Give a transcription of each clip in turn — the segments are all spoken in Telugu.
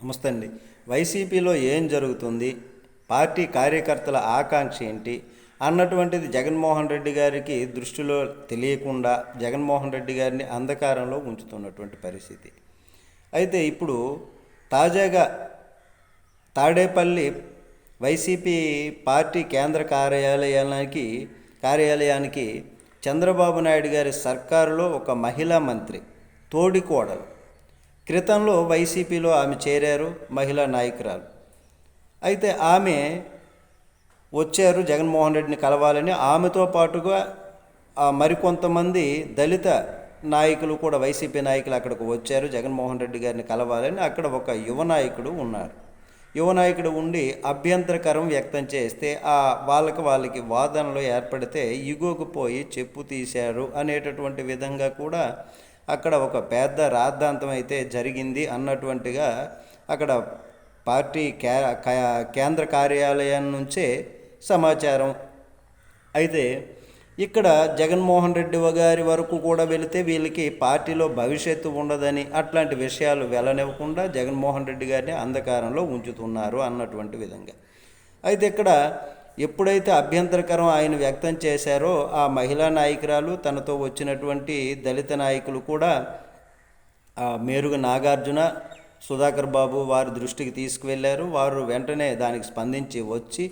నమస్తే అండి. వైసీపీలో ఏం జరుగుతుంది? పార్టీ కార్యకర్తల ఆకాంక్ష ఏంటి? అన్నటువంటిది జగన్మోహన్ రెడ్డి గారికి దృష్టిలో తెలియకుండా జగన్మోహన్ రెడ్డి గారిని అంధకారంలో ఉంచుతున్నటువంటి పరిస్థితి. అయితే ఇప్పుడు తాజాగా తాడేపల్లి వైసీపీ పార్టీ కేంద్ర కార్యాలయానికి కార్యాలయానికి చంద్రబాబు నాయుడు గారి సర్కారులో ఒక మహిళా మంత్రి తోడికోడలు క్రితంలో వైసీపీలో ఆమె చేరారు మహిళా నాయకురాలు. అయితే ఆమె వచ్చారు జగన్మోహన్ రెడ్డిని కలవాలని. ఆమెతో పాటుగా ఆ మరికొంతమంది దళిత నాయకులు కూడా వైసీపీ నాయకులు అక్కడికి వచ్చారు జగన్మోహన్ రెడ్డి గారిని కలవాలని. అక్కడ ఒక యువ నాయకుడు ఉన్నారు. యువ నాయకుడు ఉండి అభ్యంతరకరం వ్యక్తం చేస్తే ఆ వాళ్ళకి వాళ్ళకి వాదనలు ఏర్పడితే ఇగోకు పోయి చెప్పు తీశారు అనేటటువంటి విధంగా కూడా అక్కడ ఒక పెద్ద రాద్ధాంతం అయితే జరిగింది అన్నటువంటిగా అక్కడ పార్టీ కే కేంద్ర కార్యాలయం నుంచే సమాచారం. అయితే ఇక్కడ జగన్మోహన్ రెడ్డి గారి వరకు కూడా వెళితే వీళ్ళకి పార్టీలో భవిష్యత్తు ఉండదని అట్లాంటి విషయాలు వెళ్ళనివ్వకుండా జగన్మోహన్ రెడ్డి గారిని అంధకారంలో ఉంచుతున్నారు అన్నటువంటి విధంగా. అయితే ఇక్కడ ఎప్పుడైతే అభ్యంతరకరం ఆయన వ్యక్తం చేశారో ఆ మహిళా నాయకురాలు తనతో వచ్చినటువంటి దళిత నాయకులు కూడా ఆ మేరుగు నాగార్జున సుధాకర్ బాబు వారి దృష్టికి తీసుకువెళ్ళారు వారు వెంటనే దానికి స్పందించి వచ్చి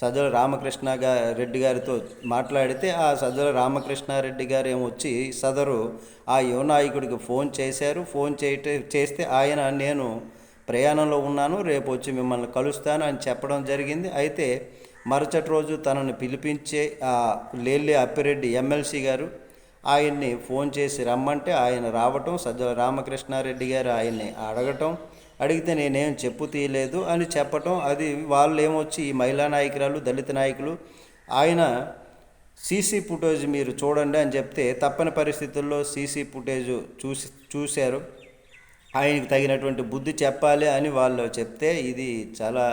సజ్జల రామకృష్ణ రెడ్డి గారితో మాట్లాడితే ఆ సజ్జల రామకృష్ణారెడ్డి గారు ఏమొచ్చి సదరు ఆ యువ నాయకుడికి ఫోన్ చేశారు. ఫోన్ చేయట చేస్తే ఆయన నేను ప్రయాణంలో ఉన్నాను రేపు వచ్చి మిమ్మల్ని కలుస్తాను అని చెప్పడం జరిగింది. అయితే మరుసటి రోజు తనను పిలిపించే ఆ లేల్లి అప్పిరెడ్డి ఎమ్మెల్సీ గారు ఆయన్ని ఫోన్ చేసి రమ్మంటే ఆయన రావటం సజ్జల రామకృష్ణారెడ్డి గారు ఆయన్ని అడగటం అడిగితే నేనేం చెప్పు తీయలేదు అని చెప్పటం అది వాళ్ళు ఏమొచ్చి ఈ మహిళా నాయకురాలు దళిత నాయకులు ఆయన సీసీ ఫుటేజ్ మీరు చూడండి అని చెప్తే తప్పని పరిస్థితుల్లో సీసీ ఫుటేజ్ చూసి చూశారు. ఆయనకు తగినటువంటి బుద్ధి చెప్పాలి అని వాళ్ళు చెప్తే ఇది చాలా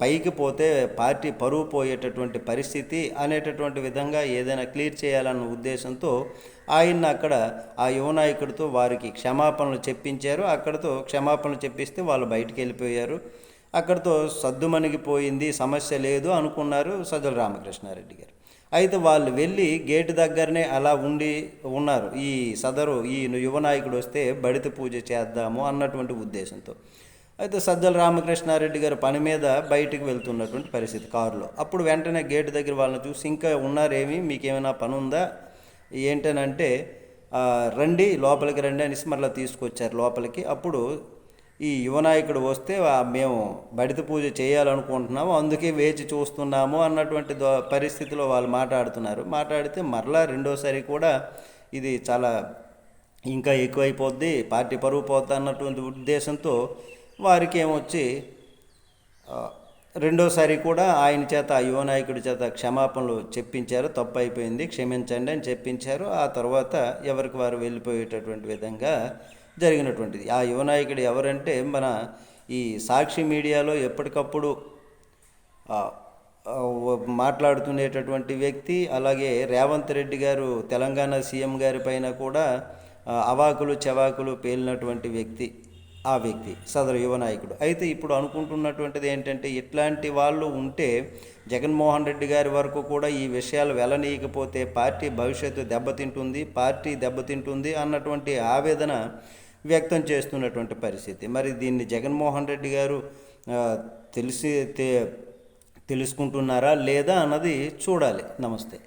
పైకి పోతే పార్టీ పరువు పోయేటటువంటి పరిస్థితి అనేటటువంటి విధంగా ఏదైనా క్లియర్ చేయాలన్న ఉద్దేశంతో ఆయన అక్కడ ఆ యువనాయకుడితో వారికి క్షమాపణలు చెప్పించారు. అక్కడితో క్షమాపణలు చెప్పిస్తే వాళ్ళు బయటికి వెళ్ళిపోయారు. అక్కడితో సద్దుమణిగిపోయింది సమస్య లేదు అనుకున్నారు సజ్జల రామకృష్ణారెడ్డి గారు. అయితే వాళ్ళు వెళ్ళి గేటు దగ్గరనే అలా ఉండి ఉన్నారు. ఈ సదరు ఈ యువ నాయకుడు వస్తే బడిత పూజ చేద్దాము అన్నటువంటి ఉద్దేశంతో. అయితే సజ్జల రామకృష్ణారెడ్డి గారు పని మీద బయటికి వెళ్తున్నటువంటి పరిస్థితి కారులో. అప్పుడు వెంటనే గేటు దగ్గర వాళ్ళని చూసి ఇంకా ఉన్నారేమి? మీకేమైనా పని ఉందా? ఏంటనంటే రండి లోపలికి రండి అనేసి మళ్ళీ తీసుకొచ్చారు లోపలికి. అప్పుడు ఈ యువనాయకుడు వస్తే మేము బడిత పూజ చేయాలనుకుంటున్నాము అందుకే వేచి చూస్తున్నాము అన్నటువంటి పరిస్థితిలో వాళ్ళు మాట్లాడుతున్నారు. మాట్లాడితే మరలా రెండోసారి కూడా ఇది చాలా ఇంకా ఎక్కువైపోద్ది పార్టీ పరువు పోద్ది అన్నటువంటి ఉద్దేశంతో వారికి ఏమొచ్చి రెండోసారి కూడా ఆయన చేత ఆ యువనాయకుడి చేత క్షమాపణలు చెప్పించారు తప్పు అయిపోయింది క్షమించండి అని చెప్పించారు. ఆ తర్వాత ఎవరికి వారు వెళ్ళిపోయేటటువంటి విధంగా జరిగినటువంటిది. ఆ యువనాయకుడు ఎవరంటే మన ఈ సాక్షి మీడియాలో ఎప్పటికప్పుడు మాట్లాడుతుండేటటువంటి వ్యక్తి అలాగే రేవంత్ రెడ్డి గారు తెలంగాణ సీఎం గారి పైన కూడా అవాకులు చెవాకులు పేలినటువంటి వ్యక్తి. ఆ వ్యక్తి సదరు యువ నాయకుడు. అయితే ఇప్పుడు అనుకుంటున్నటువంటిది ఏంటంటే ఇట్లాంటి వాళ్ళు ఉంటే జగన్మోహన్ రెడ్డి గారి వరకు కూడా ఈ విషయాలు వెళ్ళనీయకపోతే పార్టీ భవిష్యత్తు దెబ్బతింటుంది పార్టీ దెబ్బతింటుంది అన్నటువంటి ఆవేదన వ్యక్తం చేస్తున్నటువంటి పరిస్థితి. మరి దీన్ని జగన్మోహన్ రెడ్డి గారు తెలిసి తె- తెలుసుకుంటున్నారా లేదా అన్నది చూడాలి. నమస్తే.